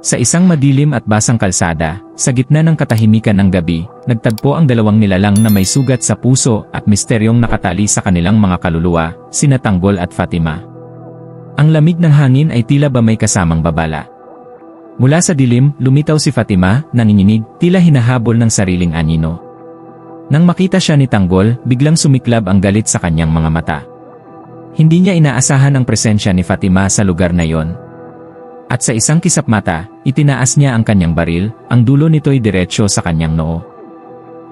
Sa isang madilim at basang kalsada, sa gitna ng katahimikan ng gabi, nagtagpo ang dalawang nilalang na may sugat sa puso at misteryong nakatali sa kanilang mga kaluluwa, sina Tanggol at Fatima. Ang lamig ng hangin ay tila ba may kasamang babala. Mula sa dilim, lumitaw si Fatima, nanginginig, tila hinahabol ng sariling anino. Nang makita siya ni Tanggol, biglang sumiklab ang galit sa kanyang mga mata. Hindi niya inaasahan ang presensya ni Fatima sa lugar na yon. At sa isang kisap mata, itinaas niya ang kanyang baril, ang dulo nito'y diretsyo sa kanyang noo.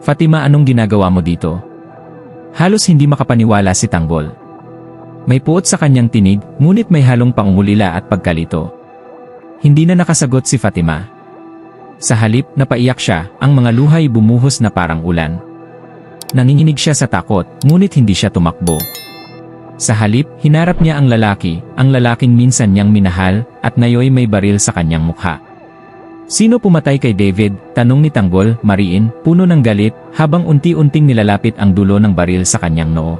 Fatima anong ginagawa mo dito? Halos hindi makapaniwala si Tanggol. May puot sa kanyang tinig, ngunit may halong pangungulila at pagkalito. Hindi na nakasagot si Fatima. Sa halip, napaiyak siya, ang mga luhay bumuhos na parang ulan. Nanginginig siya sa takot, ngunit hindi siya tumakbo. Sa halip, hinarap niya ang lalaki, ang lalaking minsan niyang minahal, at nayoy may baril sa kanyang mukha. Sino pumatay kay David? Tanong ni Tanggol, mariin, puno ng galit, habang unti-unting nilalapit ang dulo ng baril sa kanyang noo.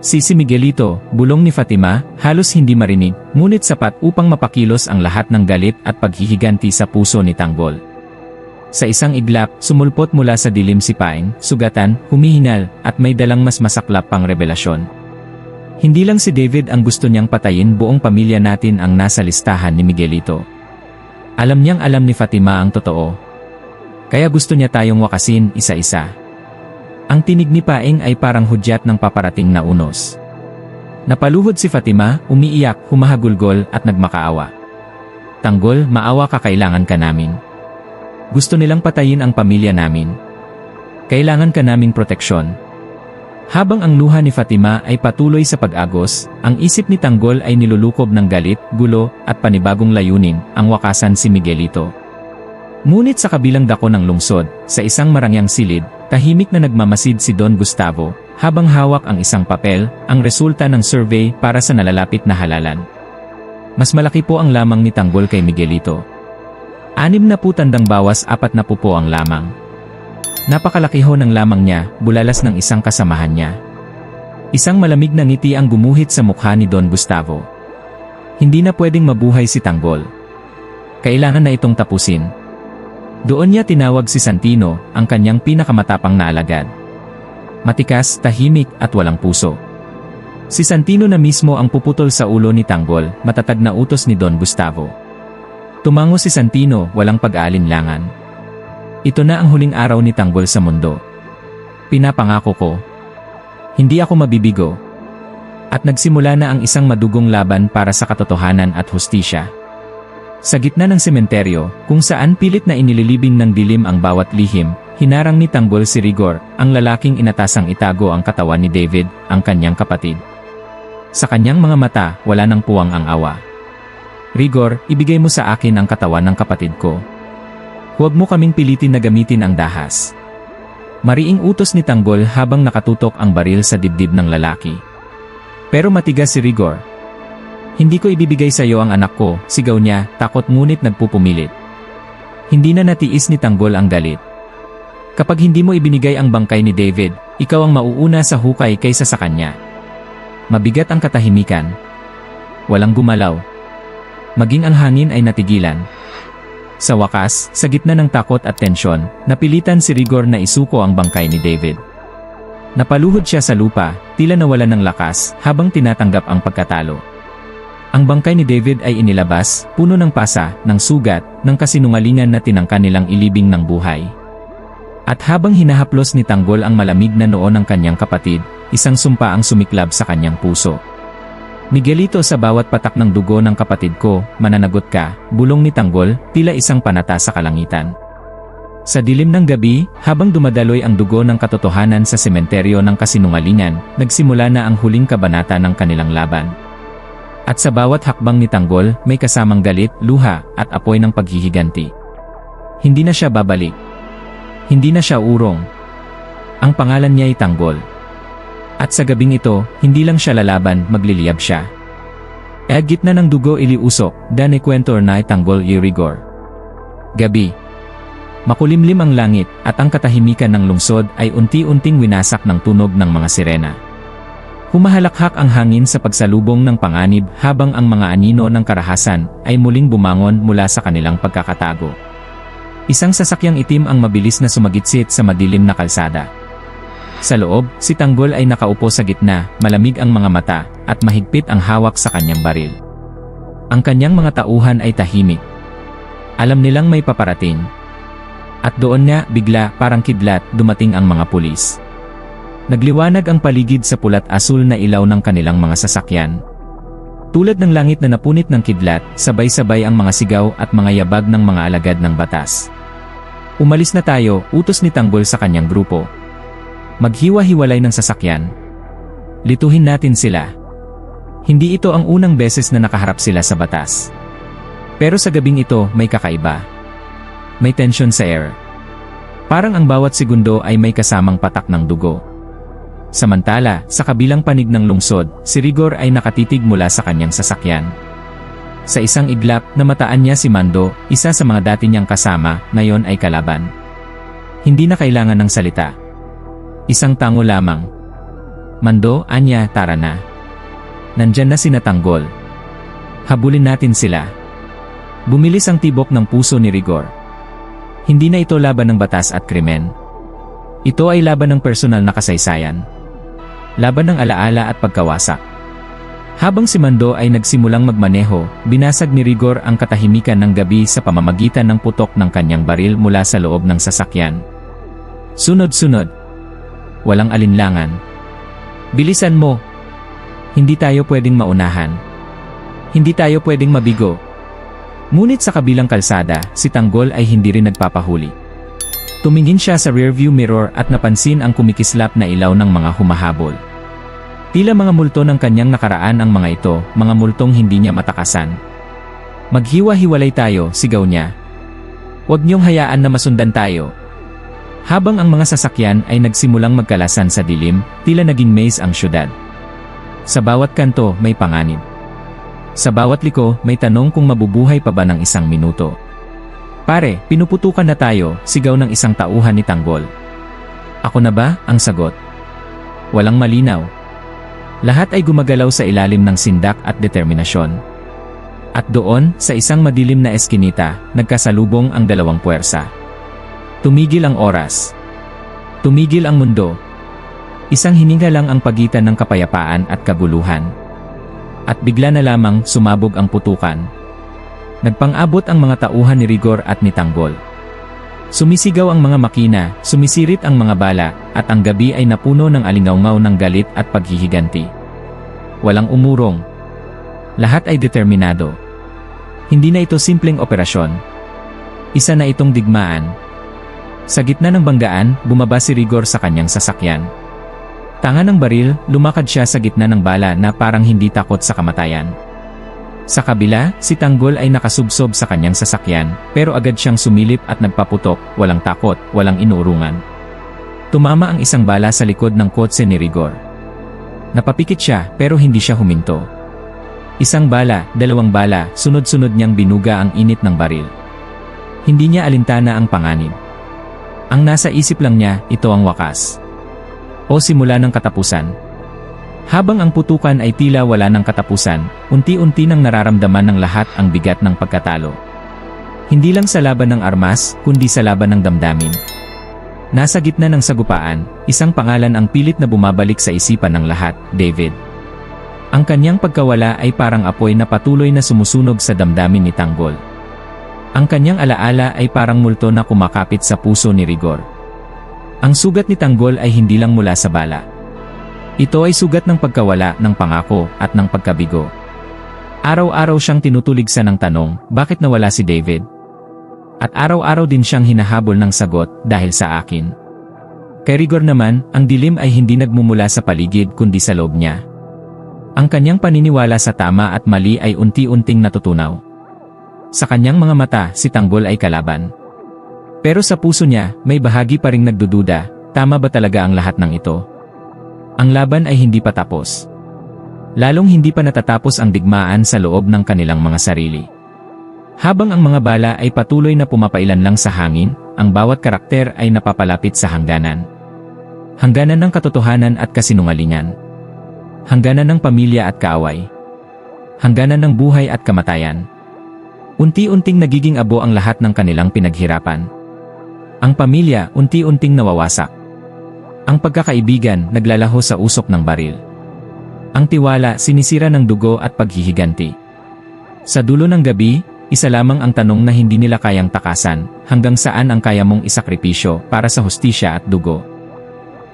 Si si Miguelito, bulong ni Fatima, halos hindi marinig, ngunit sapat upang mapakilos ang lahat ng galit at paghihiganti sa puso ni Tanggol. Sa isang iglap, sumulpot mula sa dilim si Paeng, sugatan, humihinal, at may dalang mas masaklap pang revelasyon. Hindi lang si David ang gusto niyang patayin buong pamilya natin ang nasa listahan ni Miguelito. Alam niyang alam ni Fatima ang totoo. Kaya gusto niya tayong wakasin isa-isa. Ang tinig ni Paeng ay parang hudyat ng paparating na unos. Napaluhod si Fatima, umiiyak, humahagulgol at nagmakaawa. Tanggol, maawa ka kailangan ka namin. Gusto nilang patayin ang pamilya namin. Kailangan ka naming proteksyon. Habang ang luha ni Fatima ay patuloy sa pag-agos, ang isip ni Tanggol ay nilulukob ng galit, gulo, at panibagong layunin, ang wakasan si Miguelito. Ngunit sa kabilang dako ng lungsod, sa isang marangyang silid, tahimik na nagmamasid si Don Gustavo, habang hawak ang isang papel, ang resulta ng survey para sa nalalapit na halalan. Mas malaki po ang lamang ni Tanggol kay Miguelito. Anim na po tandang bawas apat na po po ang lamang. Napakalaki ho ng lamang niya, bulalas ng isang kasamahan niya. Isang malamig na ngiti ang gumuhit sa mukha ni Don Gustavo. Hindi na pwedeng mabuhay si Tanggol. Kailangan na itong tapusin. Doon niya tinawag si Santino, ang kanyang pinakamatapang na alagad. Matikas, tahimik, at walang puso. Si Santino na mismo ang puputol sa ulo ni Tanggol, matatag na utos ni Don Gustavo. Tumango si Santino, walang pag-aalinlangan. Ito na ang huling araw ni Tanggol sa mundo. Pinapangako ko. Hindi ako mabibigo. At nagsimula na ang isang madugong laban para sa katotohanan at hustisya. Sa gitna ng sementeryo, kung saan pilit na inililibing ng dilim ang bawat lihim, hinarang ni Tanggol si Rigor, ang lalaking inatasang itago ang katawan ni David, ang kanyang kapatid. Sa kanyang mga mata, wala nang puwang ang awa. Rigor, ibigay mo sa akin ang katawan ng kapatid ko. Huwag mo kaming pilitin na gamitin ang dahas. Mariing utos ni Tanggol habang nakatutok ang baril sa dibdib ng lalaki. Pero matigas si Rigor. Hindi ko ibibigay sa iyo ang anak ko, sigaw niya, takot ngunit nagpupumilit. Hindi na natiis ni Tanggol ang galit. Kapag hindi mo ibinigay ang bangkay ni David, ikaw ang mauuna sa hukay kaysa sa kanya. Mabigat ang katahimikan. Walang gumalaw. Maging ang hangin ay natigilan. Sa wakas, sa gitna ng takot at tensyon, napilitan si Rigor na isuko ang bangkay ni David. Napaluhod siya sa lupa, tila nawalan ng lakas, habang tinatanggap ang pagkatalo. Ang bangkay ni David ay inilabas, puno ng pasa, ng sugat, ng kasinungalingan na tinangka nilang ilibing ng buhay. At habang hinahaplos ni Tanggol ang malamig na noo ng kanyang kapatid, isang sumpa ang sumiklab sa kanyang puso. Miguelito sa bawat patak ng dugo ng kapatid ko, mananagot ka, bulong ni Tanggol, tila isang panata sa kalangitan. Sa dilim ng gabi, habang dumadaloy ang dugo ng katotohanan sa sementeryo ng kasinungalingan, nagsimula na ang huling kabanata ng kanilang laban. At sa bawat hakbang ni Tanggol, may kasamang galit, luha, at apoy ng paghihiganti. Hindi na siya babalik. Hindi na siya urong. Ang pangalan niya ay Tanggol. At sa gabing ito, hindi lang siya lalaban, magliliyab siya. E gitna ng dugo iliusok, dane kwento na tanggol irigor. Gabi. Makulimlim ang langit, at ang katahimikan ng lungsod ay unti-unting winasak ng tunog ng mga sirena. Humahalakhak ang hangin sa pagsalubong ng panganib habang ang mga anino ng karahasan ay muling bumangon mula sa kanilang pagkakatago. Isang sasakyang itim ang mabilis na sumagitsit sa madilim na kalsada. Sa loob, si Tanggol ay nakaupo sa gitna, malamig ang mga mata, at mahigpit ang hawak sa kanyang baril. Ang kanyang mga tauhan ay tahimik. Alam nilang may paparating. At doon nga, bigla, parang kidlat, dumating ang mga pulis. Nagliwanag ang paligid sa pulat asul na ilaw ng kanilang mga sasakyan. Tulad ng langit na napunit ng kidlat, sabay-sabay ang mga sigaw at mga yabag ng mga alagad ng batas. Umalis na tayo, utos ni Tanggol sa kanyang grupo. Maghiwa-hiwalay ng sasakyan. Lituhin natin sila. Hindi ito ang unang beses na nakaharap sila sa batas. Pero sa gabing ito, may kakaiba. May tensyon sa air. Parang ang bawat segundo ay may kasamang patak ng dugo. Samantala, sa kabilang panig ng lungsod, si Rigor ay nakatitig mula sa kanyang sasakyan. Sa isang iglap, namataan niya si Mando, isa sa mga dati niyang kasama, ngayon ay kalaban. Hindi na kailangan ng salita. Isang tango lamang. Mando, Anya, tara na. Nandyan na si Natanggol. Habulin natin sila. Bumilis ang tibok ng puso ni Rigor. Hindi na ito laban ng batas at krimen. Ito ay laban ng personal na kasaysayan laban ng alaala at pagkawasak. Habang si Mando ay nagsimulang magmaneho, binasag ni Rigor ang katahimikan ng gabi sa pamamagitan ng putok ng kanyang baril mula sa loob ng sasakyan. Sunod-sunod. Walang alinlangan. Bilisan mo. Hindi tayo pwedeng maunahan. Hindi tayo pwedeng mabigo. Ngunit sa kabilang kalsada, si Tanggol ay hindi rin nagpapahuli. Tumingin siya sa rearview mirror at napansin ang kumikislap na ilaw ng mga humahabol. Tila mga multo ng kanyang nakaraan ang mga ito, mga multong hindi niya matakasan. Maghiwa-hiwalay tayo, sigaw niya. Huwag niyong hayaan na masundan tayo. Habang ang mga sasakyan ay nagsimulang magkalasan sa dilim, tila naging maze ang syudad. Sa bawat kanto, may panganib. Sa bawat liko, may tanong kung mabubuhay pa ba ng isang minuto. Pare, pinuputukan na tayo, sigaw ng isang tauhan ni Tanggol. Ako na ba, ang sagot? Walang malinaw. Lahat ay gumagalaw sa ilalim ng sindak at determinasyon. At doon, sa isang madilim na eskinita, nagkasalubong ang dalawang puwersa. Tumigil ang oras. Tumigil ang mundo. Isang hininga lang ang pagitan ng kapayapaan at kaguluhan. At bigla na lamang sumabog ang putukan. Nagpang-abot ang mga tauhan ni Rigor at ni Tanggol. Sumisigaw ang mga makina, sumisirit ang mga bala, at ang gabi ay napuno ng alingawngaw ng galit at paghihiganti. Walang umurong. Lahat ay determinado. Hindi na ito simpleng operasyon. Isa na itong digmaan. Sa gitna ng banggaan, bumaba si Rigor sa kanyang sasakyan. Tanga ng baril, lumakad siya sa gitna ng bala na parang hindi takot sa kamatayan. Sa kabila, si Tanggol ay nakasubsob sa kanyang sasakyan, pero agad siyang sumilip at nagpaputok, walang takot, walang inurungan. Tumama ang isang bala sa likod ng kotse ni Rigor. Napapikit siya, pero hindi siya huminto. Isang bala, dalawang bala, sunod-sunod niyang binuga ang init ng baril. Hindi niya alintana ang panganib. Ang nasa isip lang niya, ito ang wakas. O simula ng katapusan. Habang ang putukan ay tila wala ng katapusan, unti-unti nang nararamdaman ng lahat ang bigat ng pagkatalo. Hindi lang sa laban ng armas, kundi sa laban ng damdamin. Nasa gitna ng sagupaan, isang pangalan ang pilit na bumabalik sa isipan ng lahat, David. Ang kanyang pagkawala ay parang apoy na patuloy na sumusunog sa damdamin ni Tanggol. Ang kanyang alaala ay parang multo na kumakapit sa puso ni Rigor. Ang sugat ni Tanggol ay hindi lang mula sa bala ito ay sugat ng pagkawala ng pangako at ng pagkabigo. Araw-araw siyang tinutuligsa ng tanong, bakit nawala si David? At araw-araw din siyang hinahabol ng sagot dahil sa akin. Kay Rigor naman, ang dilim ay hindi nagmumula sa paligid kundi sa loob niya. Ang kanyang paniniwala sa tama at mali ay unti-unting natutunaw. Sa kanyang mga mata, si Tanggol ay kalaban. Pero sa puso niya, may bahagi pa ring nagdududa, tama ba talaga ang lahat ng ito? Ang laban ay hindi pa tapos. Lalong hindi pa natatapos ang digmaan sa loob ng kanilang mga sarili. Habang ang mga bala ay patuloy na pumapailan lang sa hangin, ang bawat karakter ay napapalapit sa hangganan. Hangganan ng katotohanan at kasinungalingan. Hangganan ng pamilya at kaaway. Hangganan ng buhay at kamatayan. Unti-unting nagiging abo ang lahat ng kanilang pinaghirapan. Ang pamilya unti-unting nawawasak. Ang pagkakaibigan naglalaho sa usok ng baril. Ang tiwala sinisira ng dugo at paghihiganti. Sa dulo ng gabi, isa lamang ang tanong na hindi nila kayang takasan, hanggang saan ang kaya mong isakripisyo para sa hustisya at dugo.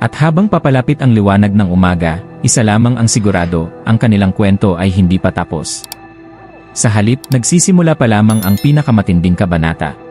At habang papalapit ang liwanag ng umaga, isa lamang ang sigurado, ang kanilang kwento ay hindi pa tapos. Sa halip, nagsisimula pa lamang ang pinakamatinding kabanata.